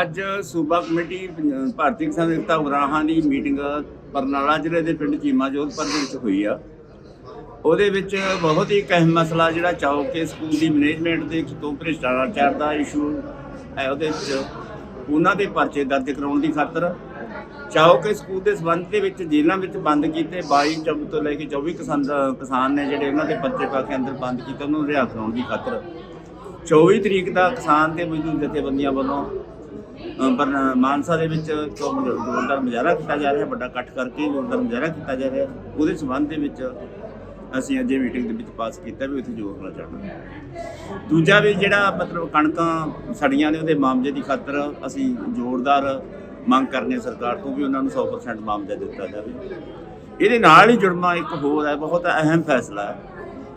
ਅੱਜ ਸੂਬਾ ਕਮੇਟੀ ਪੰਜ- ਭਾਰਤੀ ਕਿਸਾਨ ਏਕਤਾ ਉਗਰਾਹਾਂ ਦੀ ਮੀਟਿੰਗ ਬਰਨਾਲਾ ਜ਼ਿਲ੍ਹੇ ਦੇ ਪਿੰਡ ਚੀਮਾ ਜੋਧਪੁਰ ਦੇ ਵਿੱਚ ਹੋਈ ਆ। ਉਹਦੇ ਵਿੱਚ ਬਹੁਤ ਹੀ ਇੱਕ ਅਹਿਮ ਮਸਲਾ ਜਿਹੜਾ ਚੌਕੇ ਸਕੂਲ ਦੀ ਮੈਨੇਜਮੈਂਟ ਦੇ ਤੋਂ ਭ੍ਰਿਸ਼ਟਾਚਾਰ ਦਾ ਇਸ਼ੂ ਹੈ ਉਹਦੇ ਵਿੱਚ ਉਹਨਾਂ ਦੇ ਪਰਚੇ ਦਰਜ ਕਰਾਉਣ ਦੀ ਖਾਤਰ ਚੌਕੇ ਸਕੂਲ ਦੇ ਸਬੰਧ ਦੇ ਵਿੱਚ ਜੇਲ੍ਹਾਂ ਵਿੱਚ ਬੰਦ ਕੀਤੇ 22 ਚੌਵੀ ਤੋਂ ਲੈ ਕੇ 24 ਕਿਸਾਨ ਕਿਸਾਨ ਨੇ ਜਿਹੜੇ ਉਹਨਾਂ ਦੇ ਪਰਚੇ ਪਾ ਕੇ ਅੰਦਰ ਬੰਦ ਕੀਤੇ, ਉਹਨਾਂ ਨੂੰ ਰਿਹਾ ਕਰਾਉਣ ਦੀ ਖਾਤਰ। 24 ਤਰੀਕ ਦਾ ਕਿਸਾਨ ਤੇ ਮਜ਼ਦੂਰ ਜਥੇਬੰਦੀਆਂ ਵੱਲੋਂ ਮਾਨਸਾ ਦੇ ਵਿੱਚ ਇੱਕ ਜ਼ੋਰਦਾਰ ਮੁਜ਼ਾਹਰਾ ਕੀਤਾ ਜਾ ਰਿਹਾ, ਵੱਡਾ ਇਕੱਠ ਕਰਕੇ ਜ਼ੋਰਦਾਰ ਮੁਜ਼ਾਹਰਾ ਕੀਤਾ ਜਾ ਰਿਹਾ, ਉਹਦੇ ਸਬੰਧ ਦੇ ਵਿੱਚ ਅਸੀਂ ਅੱਜ ਇਹ ਮੀਟਿੰਗ ਦੇ ਵਿੱਚ ਪਾਸ ਕੀਤਾ ਵੀ ਉੱਥੇ ਜ਼ੋਰ ਨਾ ਚੜ੍ਹਨਾ। ਦੂਜਾ ਵੀ ਜਿਹੜਾ ਮਤਲਬ ਕਣਕਾਂ ਸੜੀਆਂ ਨੇ ਉਹਦੇ ਮਾਮਲੇ ਦੀ ਖਾਤਰ ਅਸੀਂ ਜ਼ੋਰਦਾਰ ਮੰਗ ਕਰਨੇ ਸਰਕਾਰ ਤੋਂ ਵੀ ਉਹਨਾਂ ਨੂੰ 100% ਮਾਮਲਾ ਦਿੱਤਾ ਜਾਵੇ। ਇਹਦੇ ਨਾਲ ਹੀ ਜੁੜਮਾ ਇੱਕ ਹੋਰ ਹੈ, ਬਹੁਤ ਅਹਿਮ ਫੈਸਲਾ ਹੈ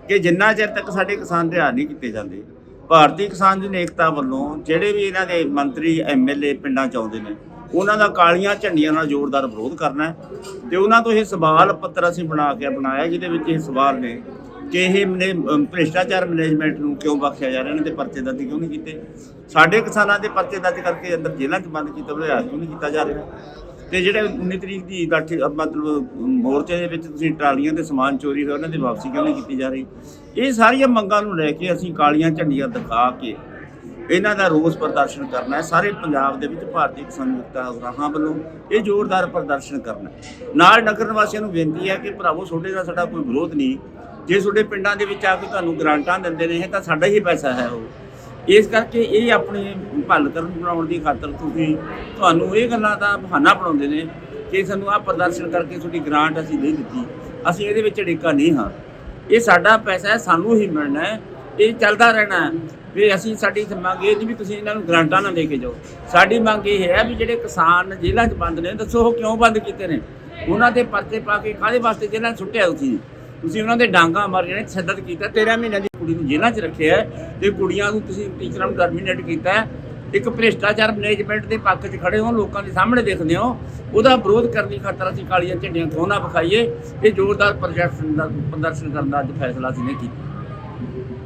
ਕਿ ਜਿੰਨਾ ਚਿਰ ਤੱਕ ਸਾਡੇ ਕਿਸਾਨ ਰਿਹਾਅ ਨਹੀਂ ਕੀਤੇ ਜਾਂਦੇ ਭਾਰਤੀ ਕਿਸਾਨ ਯੂਨੀਅਨ ਏਕਤਾ ਵੱਲੋਂ ਜਿਹੜੇ ਵੀ ਇਹਨਾਂ ਦੇ ਮੰਤਰੀ ਐਮਐਲਏ ਪਿੰਡਾਂ ਚ ਆਉਂਦੇ ਨੇ, ਉਹਨਾਂ ਦਾ ਕਾਲੀਆਂ ਝੰਡੀਆਂ ਨਾਲ ਜ਼ੋਰਦਾਰ ਵਿਰੋਧ ਕਰਨਾ ਹੈ ਤੇ ਉਹਨਾਂ ਤੋਂ ਇਹ ਸਵਾਲ ਪੱਤਰ ਅਸੀਂ ਬਣਾ ਕੇ ਬਣਾਇਆ, ਜਿਹਦੇ ਵਿੱਚ ਇਹ ਸਵਾਲ ਨੇ ਕਿ ਇਹ ਮਨੇ ਭ੍ਰਿਸ਼ਟਾਚਾਰ ਮੈਨੇਜਮੈਂਟ ਨੂੰ ਕਿਉਂ ਬਖਸ਼ਿਆ ਜਾ ਰਿਹਾ, ਇਹਨਾਂ ਦੇ ਪਰਚੇ ਦਰਜ ਕਿਉਂ ਨਹੀਂ ਕੀਤੇ? ਸਾਡੇ ਕਿਸਾਨਾਂ ਦੇ ਪਰਚੇ ਦਰਜ ਕਰਕੇ ਅੰਦਰ ਜੇਲ੍ਹਾਂ 'ਚ ਬੰਦ ਕੀਤਾ ਹੋਇਆ ਕਿਉਂ ਨਹੀਂ ਕੀਤਾ ਜਾ ਰਿਹਾ? ਤੇ ਜਿਹੜੇ 19 ਤਰੀਕ ਦੀ ਗੱਠ ਮਤਲਬ ਮੋਰਚੇ ਦੇ ਵਿੱਚ ਤੁਸੀਂ ਟਰਾਲੀਆਂ ਤੇ ਸਮਾਨ ਚੋਰੀ ਹੋਇਆ, ਉਹਨਾਂ ਦੀ ਵਾਪਸੀ ਕਿਉਂ ਨਹੀਂ ਕੀਤੀ ਜਾ ਰਹੀ? ਇਹ ਸਾਰੀਆਂ ਮੰਗਾਂ ਨੂੰ ਲੈ ਕੇ ਅਸੀਂ ਕਾਲੀਆਂ ਝੰਡੀਆਂ ਦਿਖਾ ਕੇ ਇਹਨਾਂ ਦਾ ਰੋਸ ਪ੍ਰਦਰਸ਼ਨ ਕਰਨਾ ਹੈ। ਸਾਰੇ ਪੰਜਾਬ ਦੇ ਵਿੱਚ ਭਾਰਤੀ ਕਿਸਾਨ ਯੂਨੀਅਨ ਉਗਰਾਹਾਂ ਵੱਲੋਂ ਇਹ ਜ਼ੋਰਦਾਰ ਪ੍ਰਦਰਸ਼ਨ ਕਰਨਾ ਹੈ। ਨਾਲ ਨਗਰ ਨਿਵਾਸੀਆਂ ਨੂੰ ਬੇਨਤੀ ਹੈ ਕਿ ਭਰਾਵੋ, ਤੁਹਾਡੇ ਦਾ ਸਾਡਾ ਕੋਈ ਵਿਰੋਧ ਨਹੀਂ। ਜੇ ਤੁਹਾਡੇ ਪਿੰਡਾਂ ਦੇ ਵਿੱਚ ਆ ਕੇ ਤੁਹਾਨੂੰ ਗ੍ਰਾਂਟਾਂ ਦਿੰਦੇ ਨੇ, ਇਹ ਤਾਂ ਸਾਡਾ ਹੀ ਪੈਸਾ ਹੈ ਉਹ। ਇਸ ਕਰਕੇ ਇਹ ਆਪਣੇ ਭੱਲ ਕਰਨ ਬਣਾਉਣ ਦੀ ਖਾਤਰ ਤੁਸੀਂ ਤੁਹਾਨੂੰ ਇਹ ਗੱਲਾਂ ਦਾ ਬਹਾਨਾ ਬਣਾਉਂਦੇ ਨੇ ਕਿ ਸਾਨੂੰ ਆਹ ਪ੍ਰਦਰਸ਼ਨ ਕਰਕੇ ਤੁਹਾਡੀ ਗ੍ਰਾਂਟ ਅਸੀਂ ਨਹੀਂ ਦਿੱਤੀ। ਅਸੀਂ ਇਹਦੇ ਵਿੱਚ ਅੜਿੱਕਾ ਨਹੀਂ ਹਾਂ। ਇਹ ਸਾਡਾ ਪੈਸਾ ਹੈ, ਸਾਨੂੰ ਹੀ ਮਿਲਣਾ ਹੈ, ਇਹ ਚੱਲਦਾ ਰਹਿਣਾ ਹੈ। ਵੀ ਅਸੀਂ ਸਾਡੀ ਮੰਗ ਇਹ ਨਹੀਂ ਵੀ ਤੁਸੀਂ ਇਹਨਾਂ ਨੂੰ ਗ੍ਰਾਂਟਾਂ ਨਾ ਦੇ ਕੇ ਜਾਓ। ਸਾਡੀ ਮੰਗ ਇਹ ਹੈ ਵੀ ਜਿਹੜੇ ਕਿਸਾਨ ਜੇਲ੍ਹਾਂ 'ਚ ਬੰਦ ਨੇ, ਦੱਸੋ ਉਹ ਕਿਉਂ ਬੰਦ ਕੀਤੇ ਨੇ? ਉਹਨਾਂ ਦੇ ਪਰਚੇ ਪਾ ਕੇ ਕਾਹਦੇ ਵਾਸਤੇ ਜੇਲ੍ਹਾਂ 'ਚ ਸੁੱਟਿਆ ਤੁਸੀਂ? ਤੁਸੀਂ ਉਹਨਾਂ ਦੇ ਡਾਂਗਾ ਮਾਰੀਆਂ ਨੇ ਤਸ਼ੱਦਦ ਕੀਤਾ 13 ਮਹੀਨਿਆਂ ਦੀ ਕੁੜੀ ਨੂੰ ਜੇਲ੍ਹਾਂ 'ਚ ਰੱਖਿਆ ਹੈ ਤੇ ਕੁੜੀਆਂ ਨੂੰ ਤੁਸੀਂ ਟੀਚਰਾਂ ਨੂੰ ਟਰਮੀਨੇਟ ਕੀਤਾ ਇੱਕ ਭ੍ਰਿਸ਼ਟਾਚਾਰ ਮੈਨੇਜਮੈਂਟ ਦੇ ਪੱਖ 'ਚ ਖੜੇ ਹੋ, ਲੋਕਾਂ ਦੇ ਸਾਹਮਣੇ ਦੇਖਦੇ ਹੋ, ਉਹਦਾ ਵਿਰੋਧ ਕਰਨ ਦੀ ਖਾਤਰ ਅਸੀਂ ਕਾਲੀਆਂ ਝੰਡੀਆਂ ਕਿਉਂ ਨਾ ਵਿਖਾਈਏ, ਇਹ ਜ਼ੋਰਦਾਰ ਪ੍ਰਦਰਸ਼ਨ ਦਾ ਪ੍ਰਦਰਸ਼ਨ ਕਰਨ ਦਾ ਅੱਜ ਫੈਸਲਾ ਅਸੀਂ ਨੇ ਕੀਤਾ।